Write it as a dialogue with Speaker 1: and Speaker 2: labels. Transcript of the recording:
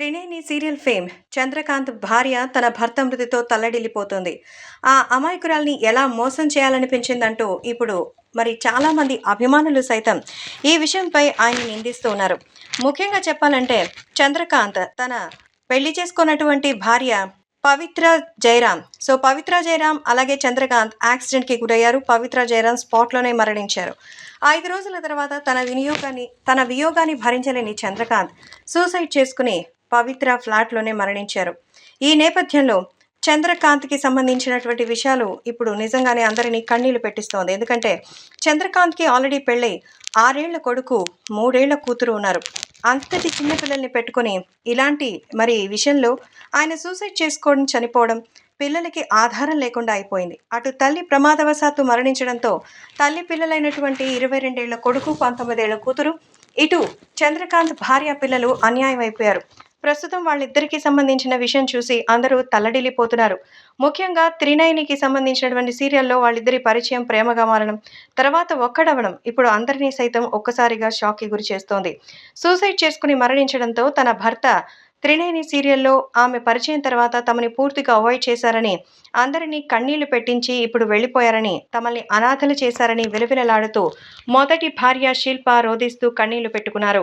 Speaker 1: త్రినేని serial fame. Chandrakant భార్య తన భర్త మృతితో తల్లడిల్లిపోతుంది. ఆ అమాయకురాల్ని ఎలా మోసం చేయాలనిపించిందంటూ ఇప్పుడు మరి చాలామంది అభిమానులు సైతం ఈ విషయంపై ఆయన నిందిస్తూ ఉన్నారు. ముఖ్యంగా చెప్పాలంటే చంద్రకాంత్ తన పెళ్ళి చేసుకున్నటువంటి భార్య పవిత్ర జయరాం. సో పవిత్ర జయరాం అలాగే చంద్రకాంత్ యాక్సిడెంట్కి గురయ్యారు. పవిత్ర జయరాం స్పాట్లోనే మరణించారు. ఐదు రోజుల తర్వాత తన వినియోగాన్ని తన వియోగాన్ని భరించలేని చంద్రకాంత్ సూసైడ్ చేసుకుని పవిత్ర ఫ్లాట్లోనే మరణించారు. ఈ నేపథ్యంలో చంద్రకాంత్కి సంబంధించినటువంటి విషయాలు ఇప్పుడు నిజంగానే అందరినీ కన్నీళ్ళు పెట్టిస్తోంది. ఎందుకంటే చంద్రకాంత్కి ఆల్రెడీ పెళ్ళై ఆరేళ్ళ కొడుకు మూడేళ్ళ కూతురు ఉన్నారు. అంతటి చిన్నపిల్లల్ని పెట్టుకుని పెట్టుకొని ఇలాంటి మరి విషయంలో ఆయన సూసైడ్ చేసుకోవడం చనిపోవడం పిల్లలకి ఆధారం లేకుండా అయిపోయింది. అటు తల్లి ప్రమాదవశాత్తు మరణించడంతో తల్లి పిల్లలైనటువంటి ఇరవై రెండేళ్ళ కొడుకు పంతొమ్మిదేళ్ళ కూతురు ఇటు చంద్రకాంత్ భార్య పిల్లలు అన్యాయం అయిపోయారు ప్రస్తుతం వాళ్ళిద్దరికీ సంబంధించిన విషయం చూసి అందరూ తల్లడిల్లిపోతున్నారు. ముఖ్యంగా త్రినయనికి సంబంధించినటువంటి సీరియల్లో వాళ్ళిద్దరి పరిచయం ప్రేమగా మారడం తర్వాత ఒక్కడవడం ఇప్పుడు అందరినీ సైతం ఒక్కసారిగా షాక్కి గురి చేస్తోంది. సూసైడ్ చేసుకుని మరణించడంతో తన భర్త త్రినేని సీరియల్లో ఆమె పరిచయం తర్వాత తమని పూర్తిగా అవాయిడ్ చేశారని అందరినీ కన్నీళ్ళు పెట్టించి ఇప్పుడు వెళ్ళిపోయారని తమల్ని అనాథలు చేశారని విలవిలలాడుతూ మొదటి భార్య శిల్ప రోధిస్తూ కన్నీళ్ళు పెట్టుకున్నారు.